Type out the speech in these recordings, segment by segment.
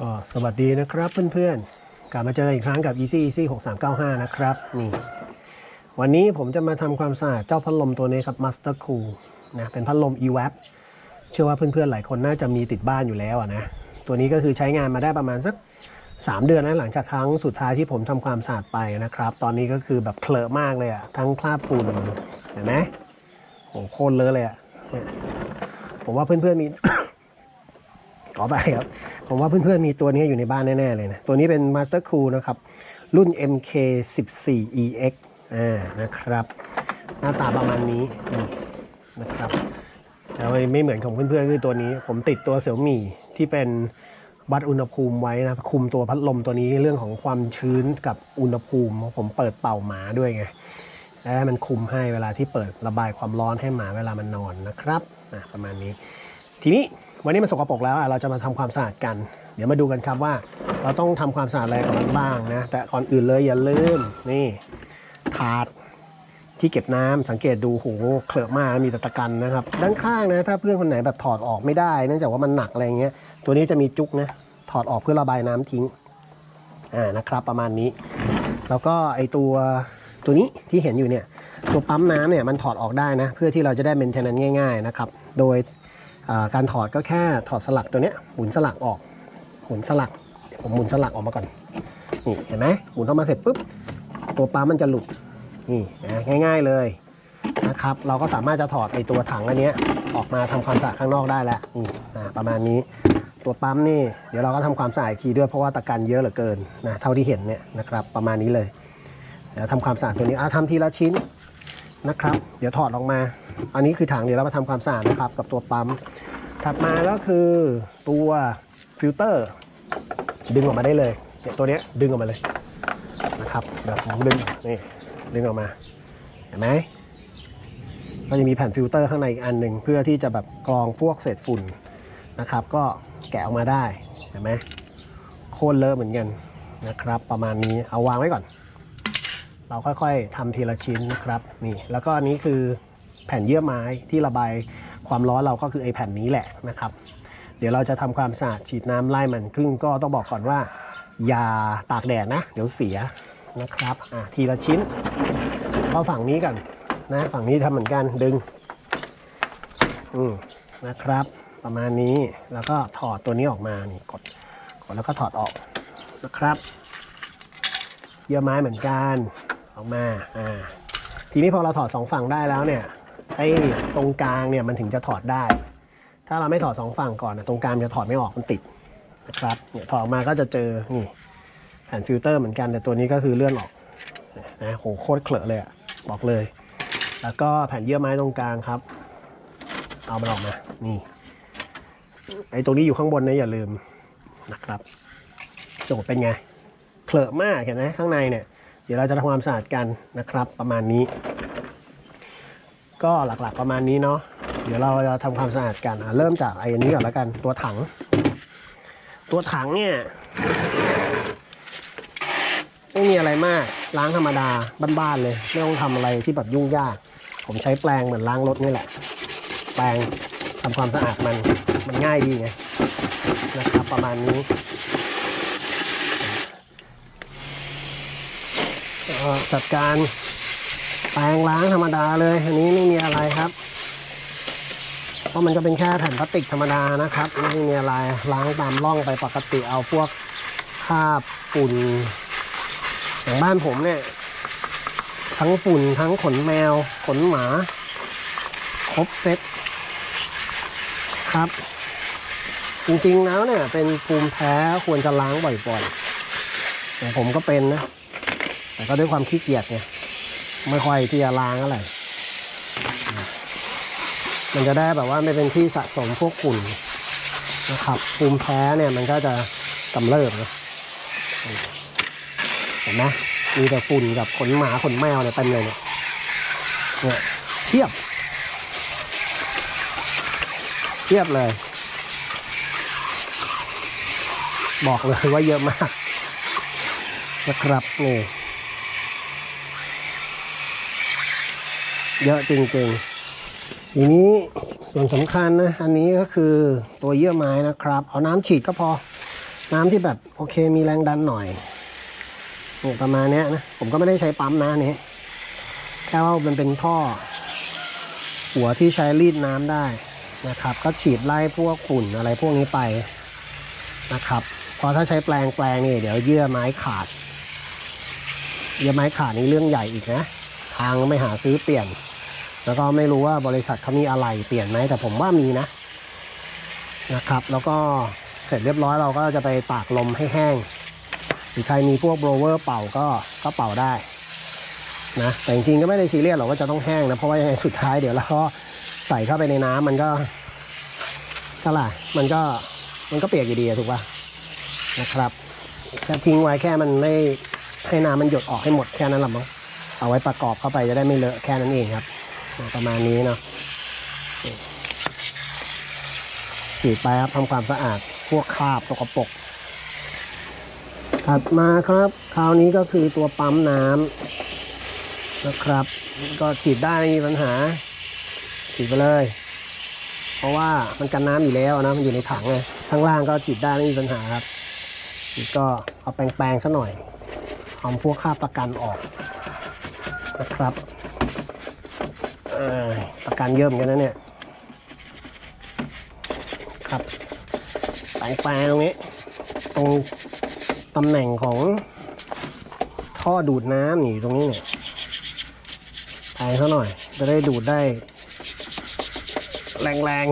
ก็สวัสดีนะครับเพื่อนๆ กลับมาเจออีกครั้งกับ Easy Easy 6395 นะครับ นี่ วันนี้ผมจะมาทำความสะอาดเจ้าพัดลมตัวนี้ครับ Master Cool นะ เป็นพัดลม e-wap เชื่อว่าเพื่อนๆ หลายคนน่าจะมีติดบ้านอยู่แล้วนะ ตัวนี้ก็คือใช้งานมาได้ประมาณสัก 3 เดือนนะ หลังจากครั้งสุดท้ายที่ผมทำความสะอาดไปนะครับ ตอนนี้ก็คือแบบเคลอะมากเลยอะทั้งคราบฝุ่นเห็นไหมโอ้โคตรเลอะเลยอะเนี่ยผมว่าเพื่อนๆมี อไปครับ ผมว่าเพื่อนๆมีตัวนี้อยู่ในบ้านแน่ ๆ เลยนะ ตัวนี้เป็น Master Cool นะครับ รุ่น MK 14 EX อ่านะครับ หน้าตาประมาณนี้นะครับแต่ว่าไม่เหมือนของเพื่อนๆคือตัวนี้ ผมติดตัวเสี่ยวมี่ที่เป็นวัดอุณหภูมิไว้นะคุมตัวพัดลมตัวนี้เรื่องของความชื้นกับอุณหภูมิ ผมเปิดเป่าหมาด้วยไงแล้วมันคุมให้เวลาที่เปิดระบายความร้อนให้หมาเวลามันนอนนะครับอะประมาณนี้ ทีนี้ วันนี้มันสกปรกแล้วเราจะมาทำความสะอาดกัน เดี๋ยวมาดูกันครับว่า เราต้องทำความสะอาดอะไรกับมันบ้างนะ แต่ก่อนอื่นเลยอย่าลืมนี่ถาดที่เก็บน้ำสังเกตดูโหเคลอะมากมีต่ตะกันนะครับ ด้านข้างนะถ้าเพื่อนคนไหนแบบถอดออกไม่ได้เนื่องจากว่ามันหนักอะไรเงี้ยตัวนี้จะมีจุกนะถอดออกเพื่อระบายน้ำทิ้งอ่านะครับประมาณนี้ แล้วก็ไอตัวตัวนี้ที่เห็นอยู่เนี่ยตัวปั๊มน้ำเนี่ยมันถอดออกได้นะ เพื่อที่เราจะได้เมนเทนแนนง่าย ๆนะครับ โดย การถอดก็แค่ถอดสลักตัวเนี้ยหมุนสลักออก หมุนสลักผมหมุนสลักออกมาก่อนนี่เห็นไหมหมุนออกมาเสร็จปุ๊บตัวปั๊มมันจะหลุดนี่นะง่าย ๆเลยนะครับ เราก็สามารถจะถอดไอตัวถังอันนี้ออกมาทำความสะอาดข้างนอกได้แล้วนี่อ่าประมาณนี้ตัวปั๊มนี่เดี๋ยวเราก็ทำความสะอาดอีกทีด้วยเพราะว่าตะกันเยอะเหลือเกินนะเท่าที่เห็นเนี่ยนะครับประมาณนี้เลยเดี๋ยวทำความสะอาดตัวนี้อะทำทีละชิ้น นะครับ เดี๋ยวถอดออกมา อันนี้คือถังเดี๋ยวเรามาทำความสะอาดนะครับ กับตัวปั๊ม ถัดมาก็คือตัวฟิลเตอร์ ดึงออกมาได้เลยเนี่ยตัวเนี้ยดึงออกมาเลยนะครับเดี๋ยวผมดึงนี่ดึงออกมาเห็นไหมก็จะมีแผ่นฟิลเตอร์ข้างในอีกอันหนึ่งเพื่อที่จะแบบกรองพวกเศษฝุ่นนะครับ ก็แกะออกมาได้เห็นไหมโค่นเลอะเหมือนกันนะครับ ประมาณนี้เอาวางไว้ก่อน เราค่อยๆทำทีละชิ้นนะครับนี่แล้วก็อันนี้คือแผ่นเยื่อไม้ที่ระบายความร้อนเราก็คือไอแผ่นนี้แหละนะครับ เดี๋ยวเราจะทำความสะอาดฉีดน้ำไล่มันครึ่งก็ต้องบอกก่อนว่า อย่าตากแดดนะ เดี๋ยวเสียนะครับอะทีละชิ้นก็ฝั่งนี้กันนะฝั่งนี้ทำเหมือนกันดึงอืมนะครับ ประมาณนี้แล้วก็ถอดตัวนี้ออกมานี่กดกดแล้วก็ถอดออกนะครับ เยื่อไม้เหมือนกัน ออกมาอ่าทีนี้พอเราถอดสองฝั่งได้แล้วเนี่ยไอ้ตรงกลางเนี่ยมันถึงจะถอดได้ ถ้าเราไม่ถอดสองฝั่งก่อนนะตรงกลางจะถอดไม่ออกมันติดนะครับเนี่ยถอดออกมาก็จะเจอนี่แผ่นฟิลเตอร์เหมือนกันแต่ตัวนี้ก็คือเลื่อนออกนะโหโคตรเขลอะเลยอะบอกเลย แล้วก็แผ่นเยื่อไม้ตรงกลางครับ เอามันออกมานี่ไอ้ตรงนี้อยู่ข้างบนนะอย่าลืมนะครับโจทย์เป็นไงเคลอะมากเห็นไหมข้างในเนี่ย ดี๋ยวเราจะทำความสะอาดกันนะครับ ประมาณนี้ ก็หลักๆประมาณนี้เนาะเดี๋ยวเราจะทำความสะอาดกันเริ่มจากไอ้นนี้ก่อนแล้วกันตัวถัง ตัวถังเนี่ยไม่มีอะไรมากล้างธรรมดาบ้านๆเลยไม่ต้องทำอะไรที่แบบยุ่งยาก ผมใช้แปรงเหมือนล้างรถนี่แหละ แปรงทำความสะอาดมันมันง่ายดีไงนะครับประมาณนี้ จัดการแปรงล้างธรรมดาเลย อันนี้ไม่มีอะไรครับ เพราะมันก็เป็นแค่แผ่นพลาสติกธรรมดานะครับ ไม่มีอะไรล้างตามร่องไปปกติเอาพวกคราบฝุ่นอย่างบ้านผมเนี่ยทั้งฝุ่นทั้งขนแมว ขนหมา ครบเซ็ตครับ จริงๆแล้วเนี่ยเป็นภูมิแพ้ควรจะล้างบ่อยๆแต่ผมก็เป็นนะ แต่ก็ด้วยความขี้เกียจไงไม่ค่อยที่จะล้างอะไร มันจะได้แบบว่าไม่เป็นที่สะสมพวกฝุ่นนะครับภูมิแพ้เนี่ยมันก็จะกำเริบนะเห็นไหมมีแต่ฝุ่นกับขนหมาขนแมวเนี่ยเต็มเลยเนี่ยเนี่ยเทียบ เทียบเลย บอกเลยว่าเยอะมากนะครับนี่ เยอะจริงๆทีนี้ส่วนสำคัญนะอันนี้ก็คือตัวเยื่อไม้นะครับ เอาน้ำฉีดก็พอ น้ำที่แบบโอเคมีแรงดันหน่อยนี่ประมาณนี้นะผมก็ไม่ได้ใช้ปั๊มนะนี้แค่ว่ามันเป็นท่อ หัวที่ใช้รีดน้ำได้นะครับ ก็ฉีดไล่พวกฝุ่นอะไรพวกนี้ไปนะครับพราะถ้าใช้แปลงแปลงนี่เดี๋ยวเยื่อไม้ขาด เยื่อไม้ขาดนี่เรื่องใหญ่อีกนะ ทางไม่หาซื้อเปลี่ยน แล้วก็ไม่รู้ว่าบริษัทเขามีอะไรเปลี่ยนไหมแต่ผมว่ามีนะนะครับ แล้วก็เสร็จเรียบร้อยเราก็จะไปตากลมให้แห้งหรือใครมีพวกโบรเวอร์เป่าก็ก็เป่าได้นะแต่จริงๆก็ไม่ได้ซีเรียสหรอกว่าจะต้องแห้งนะเพราะว่ายังไงสุดท้ายเดี๋ยวเราก็ใส่เข้าไปในน้ำมันก็เท่าไหร่มันก็มันก็เปียกอยู่ดีถูกป่ะนะครับแค่ทิ้งไว้แค่มันไม่ให้น้ำมันหยดออกให้หมดแค่นั้นแหละมั้งเอาไว้ประกอบเข้าไปจะได้ไม่เลอะแค่นั้นเองครับ ประมาณนี้เนาะฉีดไปครับทำความสะอาดพวกคราบสกปรกถัดมาครับ คราวนี้ก็คือตัวปั๊มน้ำนะครับ ก็ฉีดได้ไม่มีปัญหา ฉีดไปเลย เพราะว่ามันกันน้ำอยู่แล้วนะมันอยู่ในถังไงข้างล่างก็ฉีดได้ไม่มีปัญหาครับฉีดก็เอาแปรงๆซะหน่อยเอาพวกคราบตะกันออกนะครับ อ่อปรเยอะเหมือนกันนะเนี่ย ครับแปลงแปลงตรงนี้ ตรงตำแหน่งของท่อดูดน้ำนี่อยู่ตรงนี้เนี่ยแปลงเขาหน่อย จะได้ดูดได้ แรง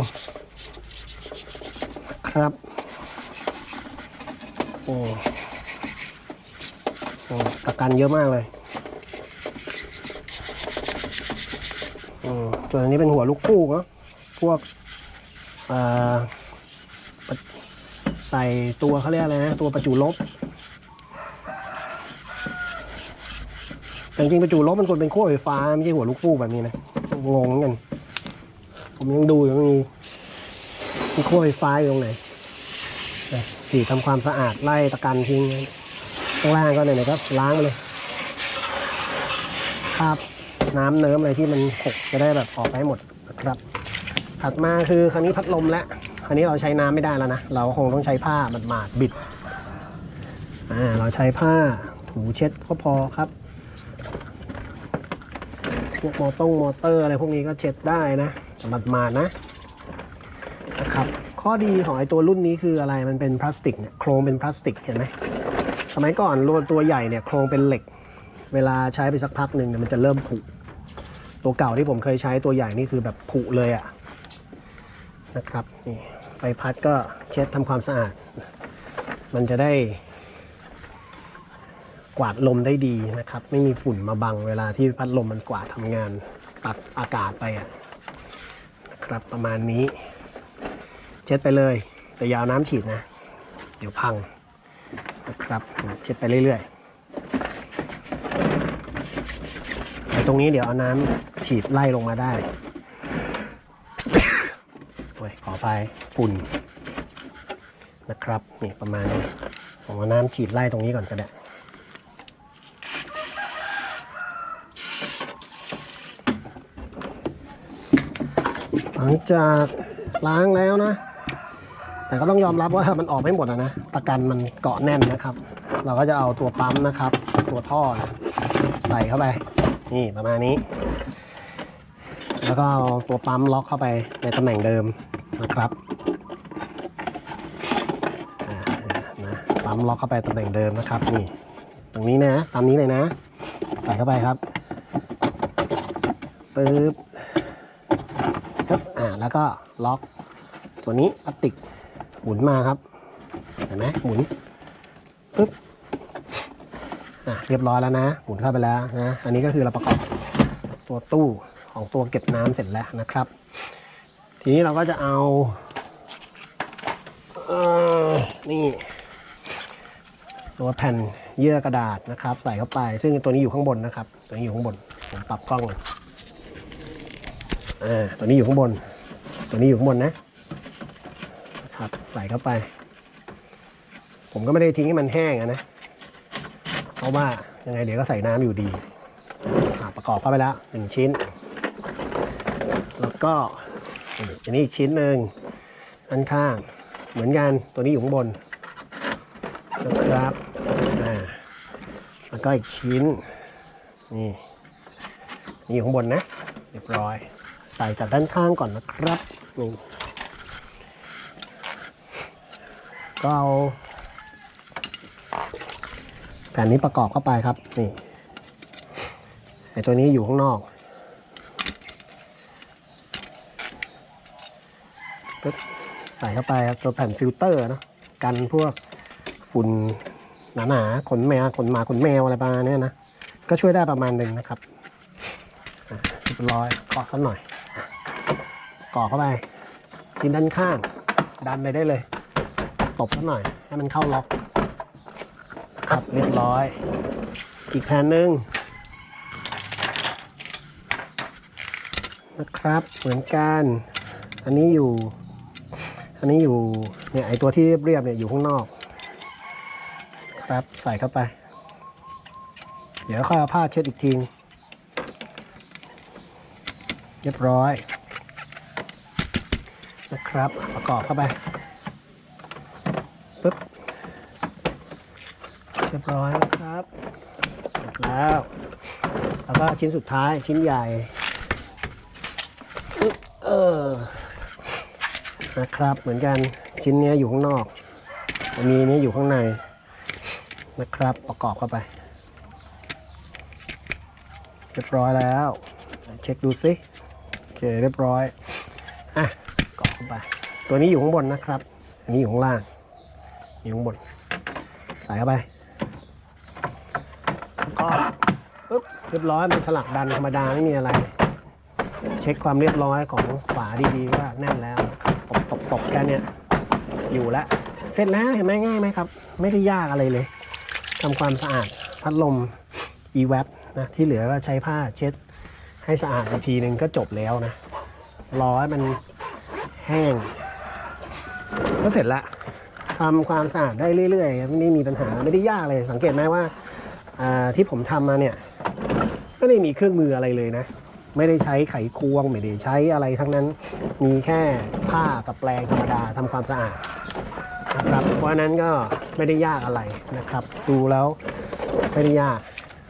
ๆ ครับ โอ้โอ้ประกันเยอะมากเลย อืม ส่วนอันนี้เป็นหัวลูกคู่เนาะพวกใส่ตัวเขาเรียกอะไรนะ ตัวประจุลบแต่จริงประจุลบมันควรเป็นขั้วไฟฟ้า ไม่ใช่หัวลูกคู่แบบนี้นะ งงเหมือนกัน ผมยังดูอยู่ว่ามีมีขั้วไฟฟ้าอยู่ตรงไหนสีทำความสะอาดไล่ตะกันทิ้งข้างล่างก็ไหนๆก็ล้างเลยครับ น้ำเนิ้มอะไรที่มันหกจะได้แบบออกไปหหมดนะครับ ถัดมาคือคราวนี้พัดลมแล้วครนี้เราใช้น้ำไม่ได้แล้วนะ เราคงต้องใช้ผ้ามันมาดๆบิดอ่าเราใช้ผ้าถูเช็ดก็พอครับพวกมอต้งมอเตอร์อะไรพวกนี้ก็เช็ดได้นะมาดมาดนะนะครับ ข้อดีของไอตัวรุ่นนี้คืออะไรมันเป็นพลาสติกเนี่ยโครงเป็นพลาสติกเห็นไหมสมัยก่อนรถตัวใหญ่เนี่ยโครงเป็นเหล็ก เวลาใช้ไปสักพักหนึ่งเนี่ยมันจะเริ่มผุ ตัวเก่าที่ผมเคยใช้ตัวใหญ่นี่คือแบบผุเลยอะนะครับนี่ใบพัดก็เช็ดทำความสะอาด มันจะได้กวาดลมได้ดีนะครับ ไม่มีฝุ่นมาบังเวลาที่พัดลมมันกวาดทำงานตัดอากาศไปอะนะครับประมาณนี้ เช็ดไปเลย แต่ยาวน้ำฉีดนะ เดี๋ยวพังนะครับเช็ดไปเรื่อยๆ ตรงนี้เดี๋ยวเอาน้ำฉีดไล่ลงมาได้โอ้ยขอไฟฝุ่นนะครับนี่ประมาณนี้ผมเอาน้ำฉีดไล่ตรงนี้ก่อนก็ได้หลังจากล้างแล้วนะ แต่ก็ต้องยอมรับว่ามันออกไม่หมดอะนะตะกันมันเกาะแน่นนะครับ เราก็จะเอาตัวปั๊มนะครับ ตัวท่อใส่เข้าไป นี่ประมาณนี้ แล้วก็เอาตัวปั๊มล็อกเข้าไปในตำแหน่งเดิมนะครับนะปั๊มล็อกเข้าไปตำแหน่งเดิมนะครับนี่ตรงนี้นะตามนี้เลยนะ ใส่เข้าไปครับปึ๊บปึ๊บอ่าแล้วก็ล็อกตัวนี้พลาสติกหมุนมาครับเห็นไหมหมุนปึ๊บ อะเรียบร้อยแล้วนะหมุนเข้าไปแล้วนะอันนี้ก็คือเราประกอบตัวตู้ของตัวเก็บน้ำเสร็จแล้วนะครับ ทีนี้เราก็จะเอาเออนี่ ตัวแผ่นเยื่อกระดาษนะครับ ใส่เข้าไป ซึ่งตัวนี้อยู่ข้างบนนะครับ ตัวนี้อยู่ข้างบนผมปรับกล้องเลยอ่าตัวนี้อยู่ข้างบน ตัวนี้อยู่ข้างบนนะนะครับใส่เข้าไป ผมก็ไม่ได้ทิ้งให้มันแห้งนะ เพราะว่ายังไงเดี๋ยวก็ใส่น้ำอยู่ดีประกอบเข้าไปแล้วหนึ่งชิ้น แล้วก็อันนี้อีกชิ้นหนึ่งอันข้างเหมือนกันตัวนี้อยู่ข้างบนนะครับอ่าแล้วก็อีกชิ้นนี่นี่อยู่ข้างบนนะเรียบร้อย ใส่จากด้านข้างก่อนนะครับนี่ก็เอา ผ่นนี้ประกอบเข้าไปครับนี่ไอตัวนี้อยู่ข้างนอกปึ๊บใส่เข้าไปครับตัวแผ่นฟิลเตอร์นะกันพวกฝุ่นหนาๆขนแมวขนหมาขนแมวอะไรประมาณเนี้ยนะ ก็ช่วยได้ประมาณหนึ่งนะครับเรียบร้อยกรอกสักหน่อยอะกอกเข้าไปชิ้นด้านข้าง ดันไปได้เลย ตบสักหน่อย ให้มันเข้าล็อก ครับเรียบร้อย อีกแผ่นหนึ่งนะครับเหมือนกัน อันนี้อยู่ อันนี้อยู่เนี่ยไอตัวที่เรียบๆเนี่ยอยู่ข้างนอก ครับใส่เข้าไป เดี๋ยวค่อยเอาผ้าเช็ดอีกทีเรียบร้อยนะครับประกอบเข้าไปปึ๊บเรียบร้อยนะครับเสร็จแล้วแล้วก็ชิ้นสุดท้ายชิ้นใหญ่เออนะครับเหมือนกันชิ้นนี้อยู่ข้างนอกอันนี้นี้อยู่ข้างในนะครับประกอบเข้าไป เรียบร้อยแล้ว เช็คดูสิโอเคเรียบร้อยอะกรอกเข้าไป ตัวนี้อยู่ข้างบนนะครับ อันนี้อยู่ข้างล่างอยู่ข้างบนใส่เข้าไป ก็ปึ๊บเรียบร้อยมันสลักดันธรรมดาไม่มีอะไร เช็คความเรียบร้อยของฝาดีๆว่าแน่นแล้วตบตบตบแค่เนี้ยอยู่แล้วเสร็จแล้วเห็นไหมง่ายไหมครับ ไม่ได้ยากอะไรเลยทำความสะอาดพัดลม e w a p นะที่เหลือก็ใช้ผ้าเช็ด ให้สะอาดอีกทีหนึ่งก็จบแล้วนะรอให้มันแห้ง ก็เสร็จละทำความสะอาดได้เรื่อยๆ ไม่ได้มีปัญหาไม่ได้ยากเลย สังเกตไหมว่า ที่ผมทำมาเนี่ยไม่ได้มีเครื่องมืออะไรเลยนะ ไม่ได้ใช้ไขควง ไม่ได้ใช้อะไรทั้งนั้นมีแค่ผ้ากับแปรงธรรมดาทำความสะอาดนะครับเพราะฉะนั้นก็ไม่ได้ยากอะไรนะครับ ดูแล้วไม่ได้ยาก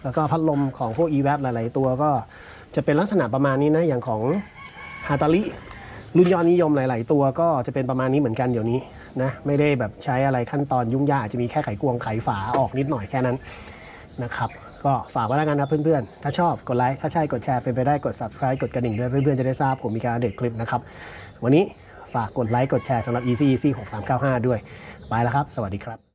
แล้วก็พัดลมของพวก e w a p หลาย ๆ ตัวก็จะเป็นลักษณะประมาณนี้นะ อย่างของฮาตาลิรุ่นยอดนิยมหลาย ๆ ตัวก็จะเป็นประมาณนี้เหมือนกันเดี๋ยวนี้นะไม่ได้แบบใช้อะไรขั้นตอนยุ่งยากจะมีแค่ไขควงไขฝาออกนิดหน่อยแค่นั้น นะครับ ก็ฝากไว้แล้วกันนะเพื่อนๆ ถ้าชอบกดไลค์ถ้าใช่กดแชร์เป็นไปได้กด subscribe กดกระดิ่งด้วยเพื่อนๆ จะได้ทราบผมมีการอัปเดตคลิปนะครับ วันนี้ฝากกดไลค์กดแชร์สำหรับ easy easy 6395 ด้วย ไปแล้วครับ สวัสดีครับ